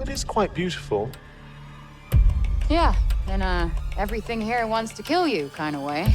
It is quite beautiful. Yeah, in a uh, everything here wants to kill you kind of way.